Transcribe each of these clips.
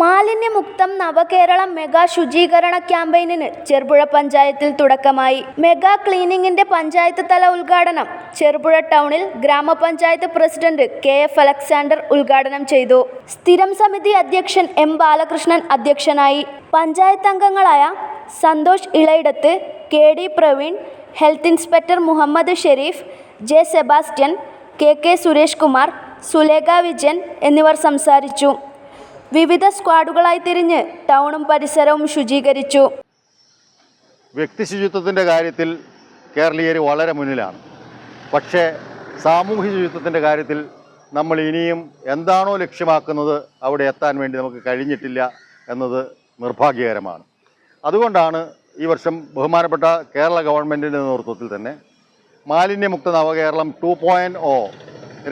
മാലിന്യമുക്തം നവകേരളം mega ശുചീകരണ ക്യാമ്പയിനിന് ചെറുപുഴ പഞ്ചായത്തിൽ തുടക്കമായി. മെഗാ ക്ലീനിങ്ങിന്റെ പഞ്ചായത്ത് തല ഉദ്ഘാടനം. ചെറുപുഴ ടൗണിൽ ഗ്രാമപഞ്ചായത്ത് പ്രസിഡന്റ് കെ എഫ് അലക്സാണ്ടർ ഉദ്ഘാടനം ചെയ്തു. സ്ഥിരം സമിതി അധ്യക്ഷൻ എം ബാലകൃഷ്ണൻ അധ്യക്ഷനായി. പഞ്ചായത്ത് അംഗങ്ങളായ Santhosh Elayidath K D Praveen health inspector Muhammad Sherif J Sebastian K K Suresh Kumar Sulekha Vijayan എന്നിവർ സംസാരിച്ചു. വിവിധ സ്ക്വാഡുകളായി തിരിഞ്ഞ് ടൗണും പരിസരവും ശുചീകരിച്ചു. വ്യക്തി ശുചിത്വത്തിന്റെ കാര്യത്തിൽ കേരളീയർ വളരെ മുന്നിലാണ്. പക്ഷേ സാമൂഹ്യ ശുചിത്വത്തിന്റെ കാര്യത്തിൽ നമ്മൾ ഇനിയും എന്താണോ ലക്ഷ്യമാക്കുന്നത് അവിടെ എത്താൻ വേണ്ടി നമുക്ക് കഴിഞ്ഞിട്ടില്ല എന്നത് നിർഭാഗ്യകരമാണ്. അതുകൊണ്ടാണ് ഈ വർഷം ബഹുമാനപ്പെട്ട കേരള ഗവൺമെന്റിന്റെ നേതൃത്വത്തിൽ തന്നെ മാലിന്യമുക്ത നവകേരളം ടു പോയിന്റ് ഒ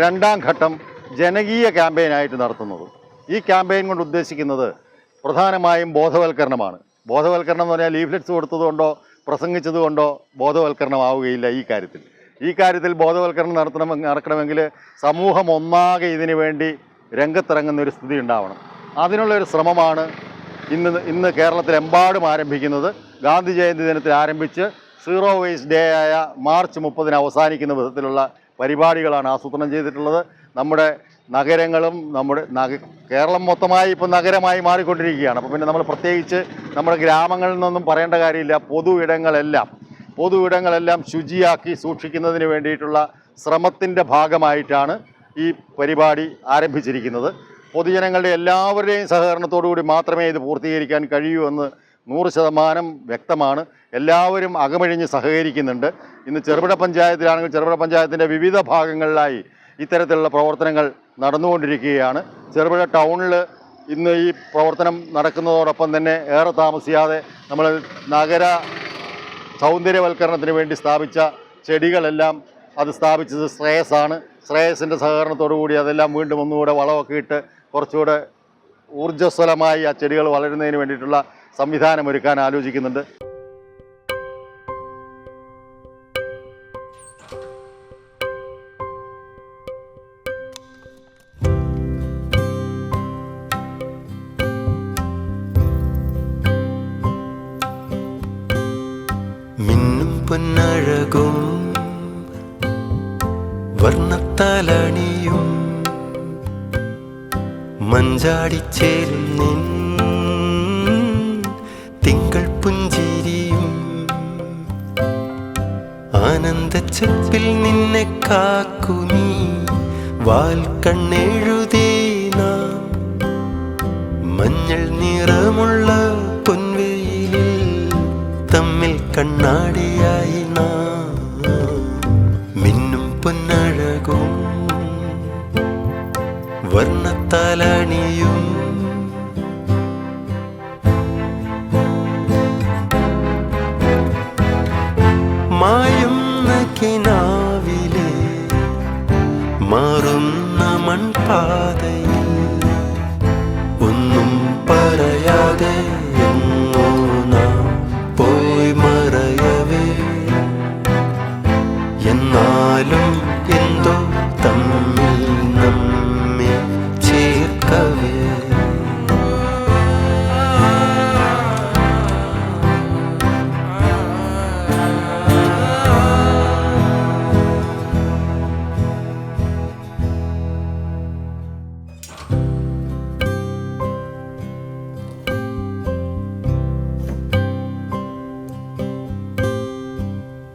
രണ്ടാം ഘട്ടം ജനകീയ ക്യാമ്പയിനായിട്ട് നടത്തുന്നത്. ഈ ക്യാമ്പയിൻ കൊണ്ട് ഉദ്ദേശിക്കുന്നത് പ്രധാനമായും ബോധവൽക്കരണമാണ്. ബോധവൽക്കരണം എന്ന് പറഞ്ഞാൽ ലീഫ്ലെറ്റ്സ് കൊടുത്തതുകൊണ്ടോ പ്രസംഗിച്ചതുകൊണ്ടോ ബോധവൽക്കരണമാവുകയില്ല ഈ കാര്യത്തിൽ. ഈ കാര്യത്തിൽ ബോധവൽക്കരണം നടത്തണം നടക്കണമെങ്കിൽ സമൂഹം ഒന്നാകെ ഇതിനു വേണ്ടി രംഗത്തിറങ്ങുന്ന ഒരു സ്ഥിതി ഉണ്ടാവണം. അതിനുള്ള ഒരു ശ്രമമാണ് ഇന്ന് ഇന്ന് കേരളത്തിലെമ്പാടും ആരംഭിക്കുന്നത് ഗാന്ധി ജയന്തി ദിനത്തിൽ ആരംഭിച്ച് സീറോ വേസ്റ്റ് ഡേ ആയ മാർച്ച് മുപ്പതിന് അവസാനിക്കുന്ന വിധത്തിലുള്ള പരിപാടികളാണ് ആസൂത്രണം ചെയ്തിട്ടുള്ളത്. നമ്മുടെ നഗരങ്ങളും നമ്മുടെ നഗ കേരളം മൊത്തമായി ഇപ്പോൾ നഗരമായി മാറിക്കൊണ്ടിരിക്കുകയാണ്. അപ്പോൾ പിന്നെ നമ്മൾ പ്രത്യേകിച്ച് നമ്മുടെ ഗ്രാമങ്ങളിൽ നിന്നൊന്നും പറയേണ്ട കാര്യമില്ല. പൊതു ഇടങ്ങളെല്ലാം പൊതു ഇടങ്ങളെല്ലാം ശുചിയാക്കി സൂക്ഷിക്കുന്നതിന് വേണ്ടിയിട്ടുള്ള ശ്രമത്തിന്റെ ഭാഗമായിട്ടാണ് ഈ പരിപാടി ആരംഭിച്ചിരിക്കുന്നത്. പൊതുജനങ്ങളുടെ എല്ലാവരുടെയും സഹകരണത്തോടു കൂടി മാത്രമേ ഇത് പൂർത്തീകരിക്കാൻ കഴിയൂ എന്ന് നൂറ് ശതമാനം വ്യക്തമാണ്. എല്ലാവരും അകമഴിഞ്ഞ് സഹകരിക്കുന്നുണ്ട്. ഇന്ന് ചെറുപുഴ പഞ്ചായത്തിലാണെങ്കിൽ ചെറുപുഴ പഞ്ചായത്തിന്റെ വിവിധ ഭാഗങ്ങളിലായി ഇത്തരത്തിലുള്ള പ്രവർത്തനങ്ങൾ നടന്നുകൊണ്ടിരിക്കുകയാണ്. ചെറുപുഴ ടൗണിൽ ഇന്ന് ഈ പ്രവർത്തനം നടക്കുന്നതോടൊപ്പം തന്നെ ഏറെ താമസിയാതെ നമ്മൾ നഗര സൗന്ദര്യവൽക്കരണത്തിന് വേണ്ടി സ്ഥാപിച്ച ചെടികളെല്ലാം അത് സ്ഥാപിച്ചത് ശ്രേയസാണ് ശ്രേയസിന്റെ സഹകരണത്തോടു കൂടി അതെല്ലാം വീണ്ടും ഒന്നുകൂടെ വളമൊക്കെ ഇട്ട് കുറച്ചുകൂടെ ഊർജസ്വലമായി ആ ചെടികൾ വളരുന്നതിന് വേണ്ടിയിട്ടുള്ള സംവിധാനം ഒരുക്കാൻ ആലോചിക്കുന്നുണ്ട്. മിന്നും പൊന്നഴകും വർണത്താലണിയും മഞ്ചാടിച്ചേരും നിൻ തിങ്കൾ പുഞ്ചിരിയും ആനന്ദച്ചപ്പിൽ നിന്നെ കാക്കുനി വാൽ കണ്ണെഴുതേ നാം. മഞ്ഞൾ നിറമുള്ള പൊൻവെയിലിൽ വർണത്താലണിയും മായുന്ന കിനാവിലെ മാറുന്ന മൺപാതയിൽ ഒന്നും പറയാതെ എങ്ങോ നാം പോയി മറയവേ. എന്നാലും